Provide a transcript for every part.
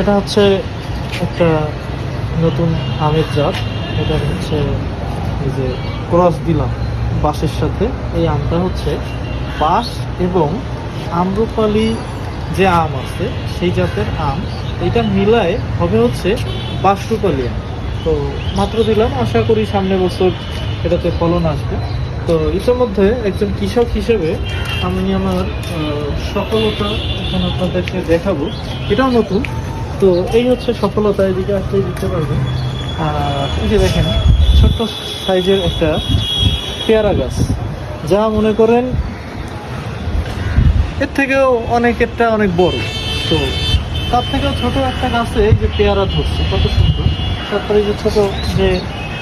এটা হচ্ছে একটা নতুন আমের জাত। এটা হচ্ছে এই যে ক্রস দিলাম বাঁশের সাথে। এই আমটা হচ্ছে বাঁশ এবং আম্রপালি যে আম আছে, সেই জাতের আম। এটা মিলায় হবে হচ্ছে বাঁশরুপালি আম। তো মাত্র দিলাম, আশা করি সামনে বছর এটাতে ফলন আসবে। তো ইতিমধ্যে একজন কৃষক হিসেবে আমি আমার সফলতা এখন আপনাদেরকে দেখাবো। এটাও নতুন তো এই হচ্ছে সফলতা এদিকে আসলেই দিতে পারবেন আর এই যে দেখেন, ছোট্ট সাইজের একটা পেয়ারা গাছ। যা মনে করেন এর থেকেও অনেক একটা অনেক বড়। তো তার থেকেও ছোট একটা গাছে যে পেয়ারা ধরছে, কত সুন্দর। তারপরে যে ছোট যে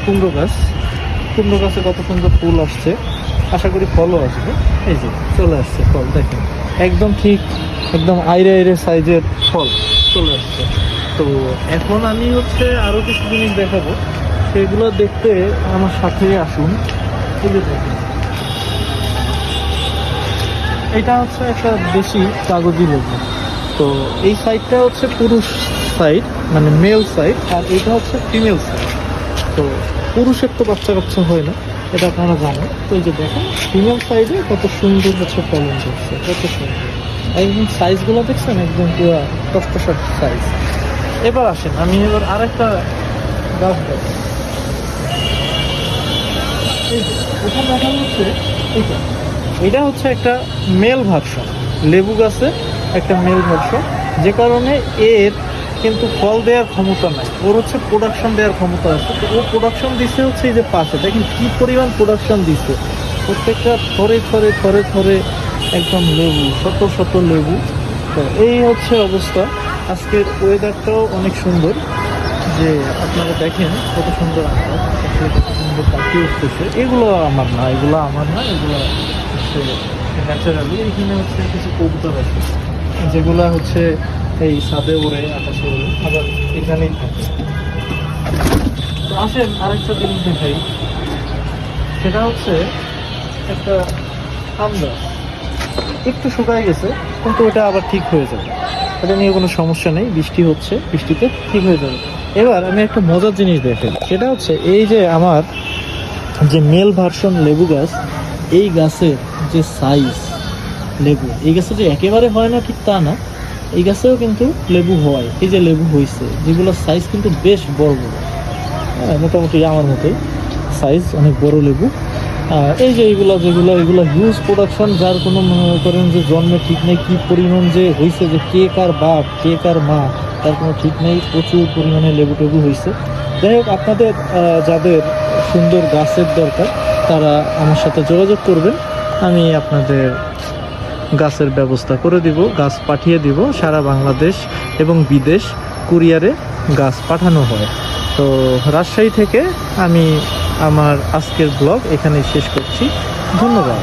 কুমড়ো গাছ, কুমড়ো গাছে কত সুন্দর ফুল আসছে। আশা করি ফলও আসবে। এই যে চলে আসছে ফল, দেখেন। একদম ঠিক, একদম আইরে আইরে সাইজের ফল। চলে আসছে। তো এখন আমি হচ্ছে আরও কিছু জিনিস দেখাবো। সেগুলো দেখতে আমার সাথে আসুন। এটা হচ্ছে একটা দেশি কাগজি লেবু। তো এই সাইডটা হচ্ছে পুরুষ সাইড মানে মেল সাইড, আর এটা হচ্ছে ফিমেল সাইড। তো পুরুষের তো বাচ্চা কাচ্চা হয় না, এটা আপনারা জানেন। তো এই যে দেখেন, ফিমেল সাইডে কত সুন্দর হচ্ছে ফলন করছে কত সুন্দর। একদম সাইজগুলো দেখছেন? একদম পুরো কষ্টসাট সাইজ এবার আসেন, আমি এবার আরেকটা গাছ দেখ যাচ্ছে এইটা এটা হচ্ছে একটা মেল ভার্সন লেবু গাছে একটা মেল ভার্সন যে কারণে এর কিন্তু ফল দেওয়ার ক্ষমতা নাই। ওর হচ্ছে প্রোডাকশন দেওয়ার ক্ষমতা আছে। তো ও প্রোডাকশন দিছে হচ্ছে এই যে পাশে। দেখেন কি পরিমাণ প্রোডাকশন দিছে। প্রত্যেকটা থরে থরে থরে থরে একদম লেবু, শত শত লেবু। তো এই হচ্ছে অবস্থা। আজকের ওয়েদারটাও অনেক সুন্দর। যে আপনারা দেখেন কত সুন্দর আকাশ কত সুন্দর পাখি উঠতেছে। এগুলো আমার না, এগুলো আমার না, এগুলো হচ্ছে ন্যাচারালি এখানে হচ্ছে কিছু কবুতর আছে। যেগুলো হচ্ছে এই ছাদে ওড়ে, আকাশে ওড়ে, আবার এখানেই থাকে। তো আসেন, আরেকটা জিনিস দেখাই। সেটা হচ্ছে একটা আমরা একটু শুকায় গেছে কিন্তু ওটা আবার ঠিক হয়ে যাবে। এটা নিয়ে কোনো সমস্যা নেই বৃষ্টি হচ্ছে বৃষ্টিতে ঠিক হয়ে যাবে। এবার আমি একটা মজার জিনিস দেখেন সেটা হচ্ছে এই যে আমার যে মেল ভার্সন লেবু গাছ এই গাছের যে সাইজ লেবু এই গাছে যে একেবারে হয় না ঠিক তা না এই গাছেও কিন্তু লেবু হয়। এই যে লেবু হয়েছে যেগুলোর সাইজ কিন্তু বেশ বড় বড়। হ্যাঁ, মোটামুটি আমার মতোই। সাইজ অনেক বড় লেবু। এই যে এইগুলো যেগুলো এগুলো হিউজ প্রোডাকশন যার কোনো মনে করেন যে জন্মে ঠিক নেই, কী পরিমাণ যে হয়েছে যে কে কার বাপ, কে কার মা, তার কোনো ঠিক নেই, প্রচুর পরিমাণে লেবু টেবু হয়েছে যাই হোক, আপনাদের যাদের সুন্দর গাছের দরকার, তারা আমার সাথে যোগাযোগ করবেন। আমি আপনাদের গাছের ব্যবস্থা করে দিব, গাছ পাঠিয়ে দিব, সারা বাংলাদেশ এবং বিদেশ কুরিয়ারে গাছ পাঠানো হয়। তো রাজশাহী থেকে আমি আমার আজকের ব্লগ এখানে শেষ করছি। ধন্যবাদ।